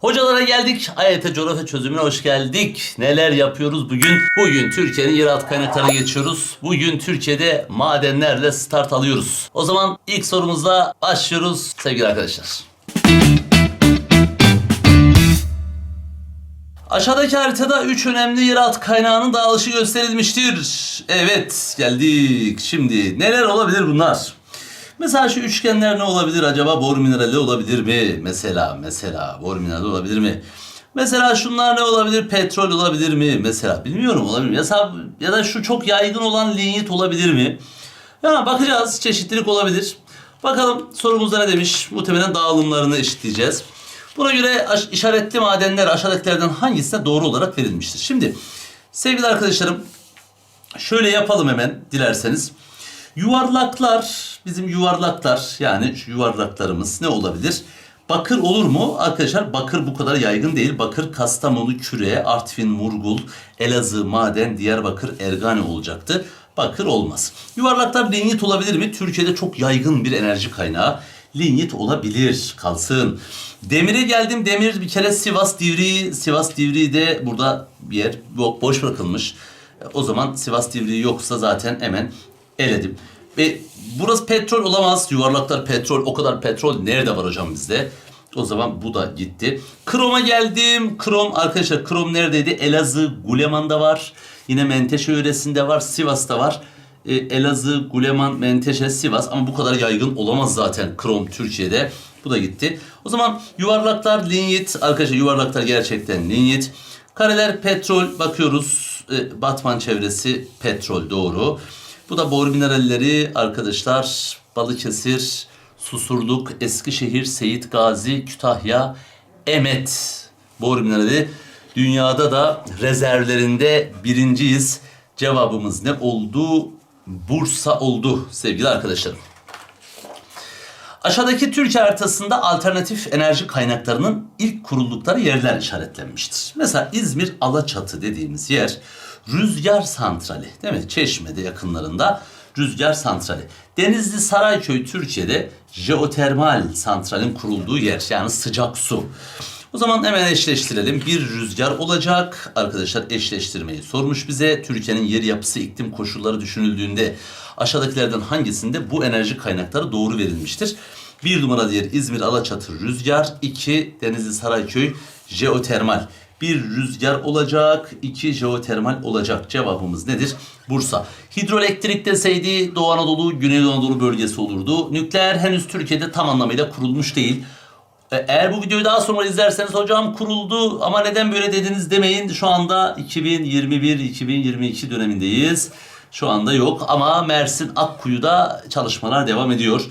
Hocalara geldik. AYT coğrafya çözümüne hoş geldik. Neler yapıyoruz bugün? Bugün Türkiye'nin yeraltı kaynaklarına geçiyoruz. Bugün Türkiye'de madenlerle start alıyoruz. O zaman ilk sorumuzla başlıyoruz sevgili arkadaşlar. Aşağıdaki haritada üç önemli yeraltı kaynağının dağılışı gösterilmiştir. Evet geldik. Şimdi neler olabilir bunlar? Mesela şu üçgenler ne olabilir acaba? Bor minerali olabilir mi? Mesela, mesela bor minerali olabilir mi? Mesela şunlar ne olabilir? Petrol olabilir mi? Mesela bilmiyorum olabilir mi? Ya, ya da şu çok yaygın olan linyit olabilir mi? Ya bakacağız. Çeşitlilik olabilir. Bakalım sorumuzda ne demiş? Muhtemelen dağılımlarını eşitleyeceğiz. Buna göre işaretli madenler aşağıdakilerden hangisine doğru olarak verilmiştir? Şimdi sevgili arkadaşlarım şöyle yapalım hemen dilerseniz. Yuvarlaklar, bizim yuvarlaklar yani şu yuvarlaklarımız ne olabilir? Bakır olur mu? Arkadaşlar bakır bu kadar yaygın değil. Bakır Kastamonu, Küre, Artvin, Murgul, Elazığ, Maden, Diyarbakır, Ergane olacaktı. Bakır olmaz. Yuvarlaklar linyit olabilir mi? Türkiye'de çok yaygın bir enerji kaynağı. Linyit olabilir. Kalsın. Demire geldim. Demir bir kere Sivas Divriği. Sivas Divriği de burada bir yer bo- boş bırakılmış. O zaman Sivas Divriği yoksa zaten hemen eledim. Ve burası petrol olamaz. Yuvarlaklar petrol. O kadar petrol nerede var hocam bizde? O zaman bu da gitti. Krom'a geldim. Krom arkadaşlar krom neredeydi? Elazığ, Guleman'da var. Yine Menteşe yöresinde var. Sivas'ta var. E, Elazığ, Guleman, Menteşe, Sivas ama bu kadar yaygın olamaz zaten krom Türkiye'de. Bu da gitti. O zaman yuvarlaklar linyit. Arkadaşlar yuvarlaklar gerçekten linyit. Kareler petrol bakıyoruz. E, Batman çevresi petrol doğru. Bu da bor mineralleri arkadaşlar Balıkesir, Susurluk, Eskişehir, Seyit Gazi, Kütahya, Emet bor minerali. Dünyada da rezervlerinde birinciyiz. Cevabımız ne oldu? Bursa oldu sevgili arkadaşlarım. Aşağıdaki Türkiye haritasında alternatif enerji kaynaklarının ilk kuruldukları yerler işaretlenmiştir. Mesela İzmir Alaçatı dediğimiz yer rüzgar santrali değil mi? Çeşme'de yakınlarında rüzgar santrali. Denizli Sarayköy Türkiye'de jeotermal santralin kurulduğu yer yani sıcak su. O zaman hemen eşleştirelim. Bir rüzgar olacak. Arkadaşlar eşleştirmeyi sormuş bize. Türkiye'nin yer yapısı, iklim koşulları düşünüldüğünde aşağıdakilerden hangisinde bu enerji kaynakları doğru verilmiştir? Bir numaralı yer İzmir Alaçatı rüzgar. iki Denizli Sarayköy jeotermal. Bir rüzgar olacak, iki jeotermal olacak. Cevabımız nedir? Bursa. Hidroelektrik deseydi Doğu Anadolu, Güneydoğu Anadolu bölgesi olurdu. Nükleer henüz Türkiye'de tam anlamıyla kurulmuş değil. E, Eğer bu videoyu daha sonra izlerseniz hocam kuruldu ama neden böyle dediniz demeyin. Şu anda 2021-2022 dönemindeyiz. Şu anda yok ama Mersin Akkuyu'da çalışmalar devam ediyor.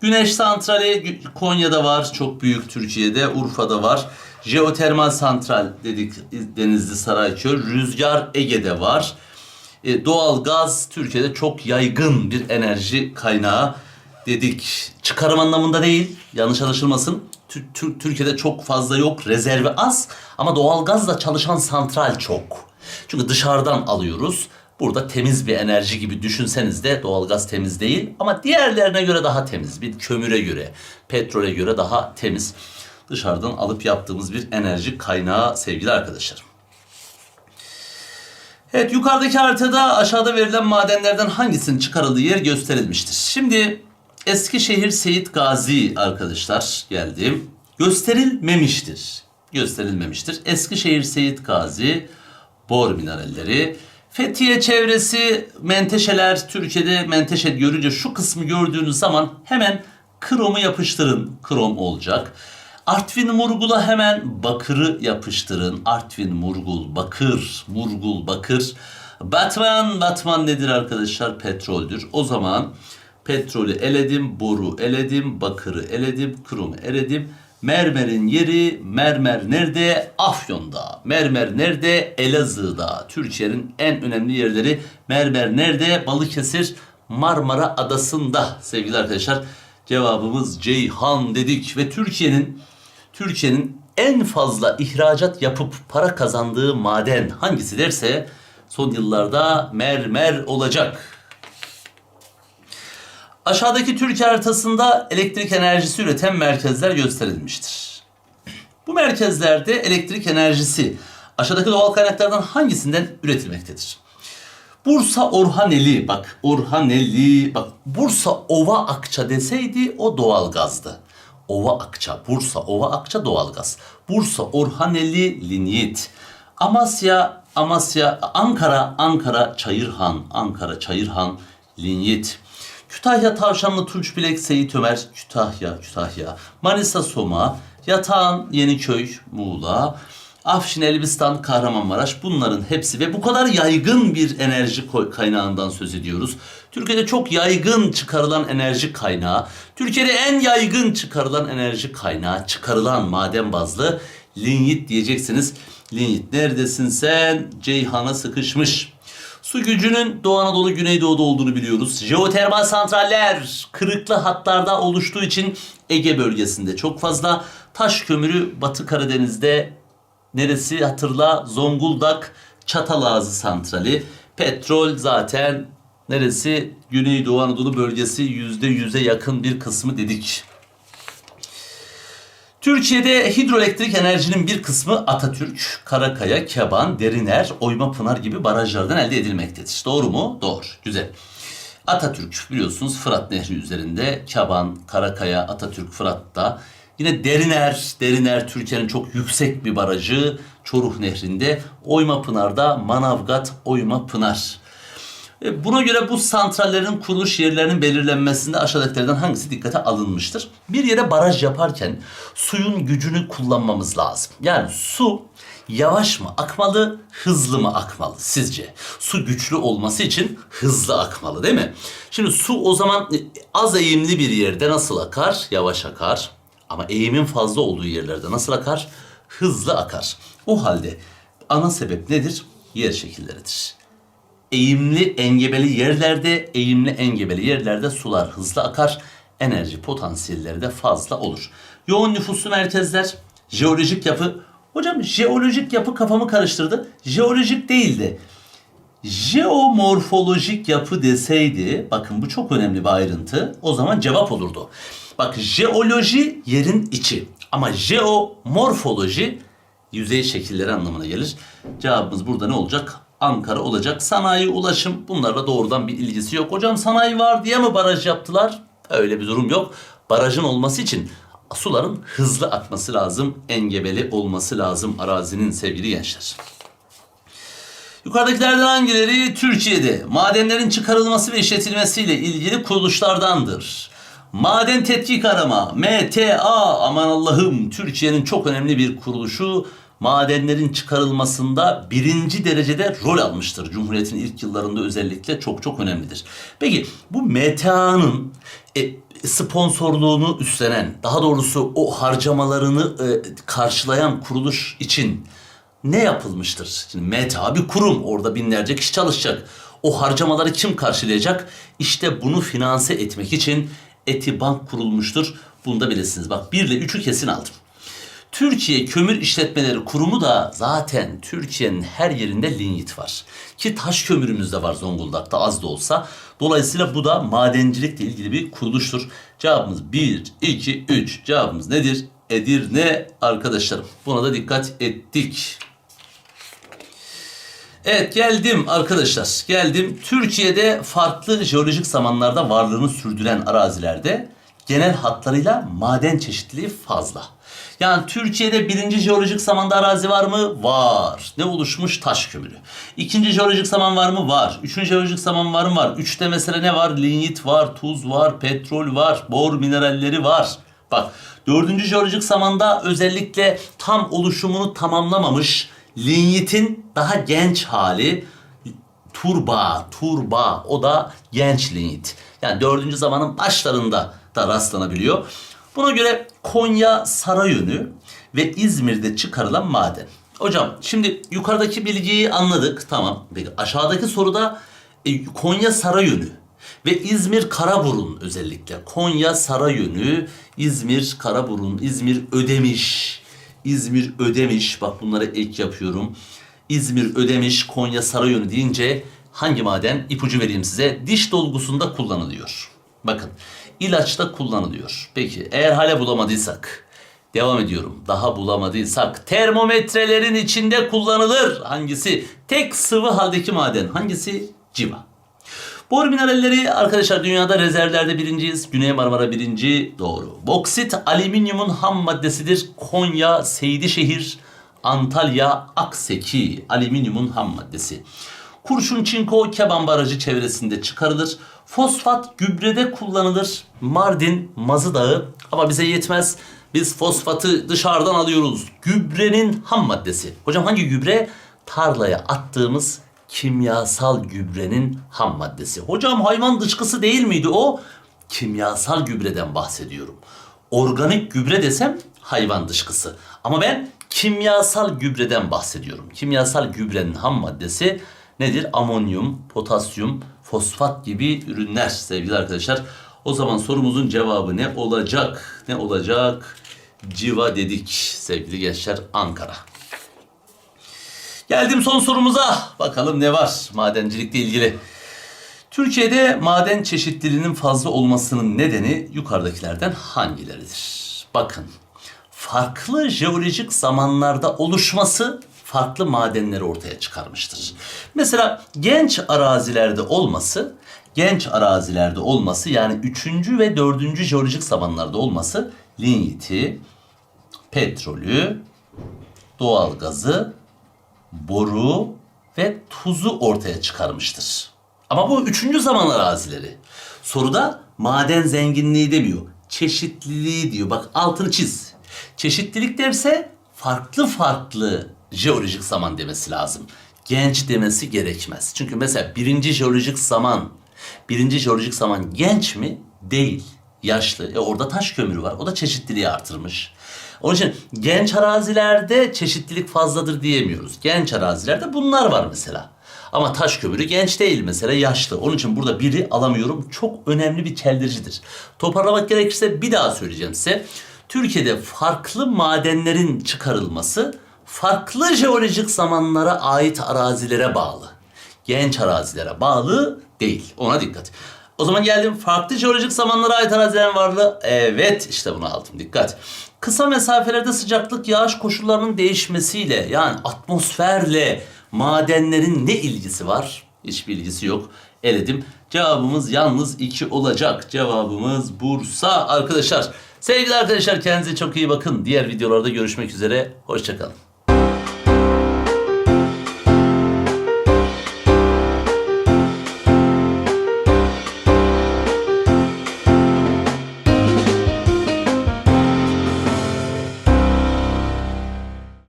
Güneş santrali Konya'da var. Çok büyük Türkiye'de. Urfa'da var. Jeotermal santral dedik Denizli Sarayköy. Rüzgar Ege'de var. E, doğal gaz Türkiye'de çok yaygın bir enerji kaynağı dedik. Çıkarım anlamında değil, yanlış anlaşılmasın. Tü- Tü- Türkiye'de çok fazla yok, rezervi az ama doğal gazla çalışan santral çok. Çünkü dışarıdan alıyoruz. Burada temiz bir enerji gibi düşünseniz de doğalgaz temiz değil ama diğerlerine göre daha temiz. Bir kömüre göre, petrole göre daha temiz. Dışarıdan alıp yaptığımız bir enerji kaynağı sevgili arkadaşlarım. Evet yukarıdaki haritada aşağıda verilen madenlerden hangisinin çıkarıldığı yer gösterilmiştir. Şimdi Eskişehir Seyit Gazi arkadaşlar geldim. Gösterilmemiştir. Gösterilmemiştir. Eskişehir Seyit Gazi bor mineralleri. Fethiye çevresi menteşeler Türkiye'de menteşe görünce şu kısmı gördüğünüz zaman hemen kromu yapıştırın. Krom olacak. Artvin Murgul'a hemen bakırı yapıştırın. Artvin Murgul, bakır, Murgul, bakır. Batman, Batman nedir arkadaşlar? Petroldür. O zaman petrolü eledim, boru eledim, bakırı eledim, kromu eledim. Mermer'in yeri, mermer nerede? Afyon'da. Mermer nerede? Elazığ'da. Türkiye'nin en önemli yerleri mermer nerede? Balıkesir, Marmara Adası'nda sevgili arkadaşlar. Cevabımız Ceyhan dedik ve Türkiye'nin Türkiye'nin en fazla ihracat yapıp para kazandığı maden hangisi derse son yıllarda mermer olacak. Aşağıdaki Türkiye haritasında elektrik enerjisi üreten merkezler gösterilmiştir. Bu merkezlerde elektrik enerjisi aşağıdaki doğal kaynaklardan hangisinden üretilmektedir? Bursa Orhaneli bak Orhaneli bak Bursa Ova Akça deseydi o doğalgazdı. Ova Akça, Bursa Ova Akça doğalgaz. Bursa Orhaneli linyit. Amasya Amasya Ankara Ankara Çayırhan Ankara Çayırhan linyit. Kütahya Tavşanlı Tunç Bilek Seyit Ömer Kütahya Kütahya. Manisa Soma Yatağan Yeniköy Muğla. Afşin, Elbistan, Kahramanmaraş bunların hepsi ve bu kadar yaygın bir enerji kaynağından söz ediyoruz. Türkiye'de çok yaygın çıkarılan enerji kaynağı, Türkiye'de en yaygın çıkarılan enerji kaynağı, çıkarılan maden bazlı linyit diyeceksiniz. Linyit neredesin sen? Ceyhan'a sıkışmış. Su gücünün Doğu Anadolu Güneydoğu'da olduğunu biliyoruz. Jeotermal santraller kırıklı hatlarda oluştuğu için Ege bölgesinde çok fazla. Taş kömürü Batı Karadeniz'de neresi hatırla Zonguldak Çatalazı santrali. Petrol zaten neresi Güneydoğu Anadolu bölgesi yüzde yüze yakın bir kısmı dedik. Türkiye'de hidroelektrik enerjinin bir kısmı Atatürk, Karakaya, Keban, Deriner, Oyma Pınar gibi barajlardan elde edilmektedir. Doğru mu? Doğru. Güzel. Atatürk biliyorsunuz Fırat Nehri üzerinde Keban, Karakaya, Atatürk, Fırat'ta. Yine Deriner, Deriner Türkiye'nin çok yüksek bir barajı Çoruh Nehri'nde. Oyma Pınar'da Manavgat, Oyma Pınar. E, Buna göre bu santrallerin kuruluş yerlerinin belirlenmesinde aşağıdakilerden hangisi dikkate alınmıştır? Bir yere baraj yaparken suyun gücünü kullanmamız lazım. Yani su yavaş mı akmalı, hızlı mı akmalı sizce? Su güçlü olması için hızlı akmalı değil mi? Şimdi su o zaman e, az eğimli bir yerde nasıl akar? Yavaş akar. Ama eğimin fazla olduğu yerlerde nasıl akar? Hızlı akar. O halde ana sebep nedir? Yer şekilleridir eğimli engebeli yerlerde, eğimli engebeli yerlerde sular hızlı akar, enerji potansiyelleri de fazla olur. Yoğun nüfuslu merkezler, jeolojik yapı. Hocam jeolojik yapı kafamı karıştırdı. Jeolojik değildi. Jeomorfolojik yapı deseydi, bakın bu çok önemli bir ayrıntı, o zaman cevap olurdu. Bak jeoloji yerin içi ama jeomorfoloji yüzey şekilleri anlamına gelir. Cevabımız burada ne olacak? Ankara olacak. Sanayi, ulaşım bunlarla doğrudan bir ilgisi yok. Hocam sanayi var diye mi baraj yaptılar? Öyle bir durum yok. Barajın olması için suların hızlı akması lazım. Engebeli olması lazım arazinin sevgili gençler. Yukarıdakilerden hangileri Türkiye'de madenlerin çıkarılması ve işletilmesiyle ilgili kuruluşlardandır? Maden Tetkik Arama, MTA, aman Allah'ım Türkiye'nin çok önemli bir kuruluşu madenlerin çıkarılmasında birinci derecede rol almıştır. Cumhuriyet'in ilk yıllarında özellikle çok çok önemlidir. Peki bu MTA'nın e, sponsorluğunu üstlenen, daha doğrusu o harcamalarını e, karşılayan kuruluş için ne yapılmıştır? Şimdi META bir kurum. Orada binlerce kişi çalışacak. O harcamaları kim karşılayacak? İşte bunu finanse etmek için Etibank kurulmuştur. Bunu da bilirsiniz. Bak 1 ile 3'ü kesin aldım. Türkiye Kömür İşletmeleri Kurumu da zaten Türkiye'nin her yerinde linyit var. Ki taş kömürümüz de var Zonguldak'ta az da olsa. Dolayısıyla bu da madencilikle ilgili bir kuruluştur. Cevabımız 1, 2, 3. Cevabımız nedir? Edirne arkadaşlarım. Buna da dikkat ettik. Evet geldim arkadaşlar. Geldim. Türkiye'de farklı jeolojik zamanlarda varlığını sürdüren arazilerde genel hatlarıyla maden çeşitliliği fazla. Yani Türkiye'de birinci jeolojik zamanda arazi var mı? Var. Ne oluşmuş? Taş kömürü. İkinci jeolojik zaman var mı? Var. Üçüncü jeolojik zaman var mı? Var. Üçte mesela ne var? Linyit var, tuz var, petrol var, bor mineralleri var. Bak dördüncü jeolojik zamanda özellikle tam oluşumunu tamamlamamış linyitin daha genç hali turba, turba o da genç linyit. Yani dördüncü zamanın başlarında da rastlanabiliyor. Buna göre Konya Sarayönü ve İzmir'de çıkarılan maden. Hocam şimdi yukarıdaki bilgiyi anladık tamam. Peki aşağıdaki soruda e, Konya Sarayönü ve İzmir Karaburun özellikle. Konya Sarayönü, İzmir Karaburun, İzmir Ödemiş. İzmir Ödemiş bak bunlara ek yapıyorum. İzmir Ödemiş, Konya Sarayönü deyince hangi maden? İpucu vereyim size. Diş dolgusunda kullanılıyor. Bakın ilaçta kullanılıyor. Peki eğer hala bulamadıysak Devam ediyorum. Daha bulamadıysak termometrelerin içinde kullanılır. Hangisi? Tek sıvı haldeki maden. Hangisi? Civa. Bor mineralleri arkadaşlar dünyada rezervlerde birinciyiz. Güney Marmara birinci doğru. Boksit alüminyumun ham maddesidir. Konya, Seydişehir, Antalya, Akseki alüminyumun ham maddesi. Kurşun çinko Keban Barajı çevresinde çıkarılır. Fosfat gübrede kullanılır. Mardin, Mazı Dağı ama bize yetmez. Biz fosfatı dışarıdan alıyoruz. Gübrenin ham maddesi. Hocam hangi gübre? Tarlaya attığımız kimyasal gübrenin ham maddesi. Hocam hayvan dışkısı değil miydi o? Kimyasal gübreden bahsediyorum. Organik gübre desem hayvan dışkısı. Ama ben kimyasal gübreden bahsediyorum. Kimyasal gübrenin ham maddesi nedir? Amonyum, potasyum, fosfat gibi ürünler sevgili arkadaşlar. O zaman sorumuzun cevabı ne olacak? Ne olacak? Civa dedik sevgili gençler Ankara. Geldim son sorumuza. Bakalım ne var madencilikle ilgili. Türkiye'de maden çeşitliliğinin fazla olmasının nedeni yukarıdakilerden hangileridir? Bakın, farklı jeolojik zamanlarda oluşması farklı madenleri ortaya çıkarmıştır. Mesela genç arazilerde olması, genç arazilerde olması yani 3. ve 4. jeolojik zamanlarda olması linyiti, petrolü, doğalgazı, boru ve tuzu ortaya çıkarmıştır. Ama bu üçüncü zaman arazileri. Soruda maden zenginliği demiyor. Çeşitliliği diyor. Bak altını çiz. Çeşitlilik derse farklı farklı jeolojik zaman demesi lazım. Genç demesi gerekmez. Çünkü mesela birinci jeolojik zaman, birinci jeolojik zaman genç mi? Değil. Yaşlı. E orada taş kömürü var. O da çeşitliliği artırmış. Onun için genç arazilerde çeşitlilik fazladır diyemiyoruz. Genç arazilerde bunlar var mesela. Ama taş kömürü genç değil mesela yaşlı. Onun için burada biri alamıyorum. Çok önemli bir çeldiricidir. Toparlamak gerekirse bir daha söyleyeceğim size. Türkiye'de farklı madenlerin çıkarılması farklı jeolojik zamanlara ait arazilere bağlı. Genç arazilere bağlı değil. Ona dikkat. O zaman geldim farklı jeolojik zamanlara ait arazilerin varlığı. Evet işte bunu aldım dikkat. Kısa mesafelerde sıcaklık yağış koşullarının değişmesiyle yani atmosferle madenlerin ne ilgisi var? Hiçbir ilgisi yok. Eledim. Cevabımız yalnız 2 olacak. Cevabımız Bursa arkadaşlar. Sevgili arkadaşlar kendinize çok iyi bakın. Diğer videolarda görüşmek üzere. Hoşçakalın.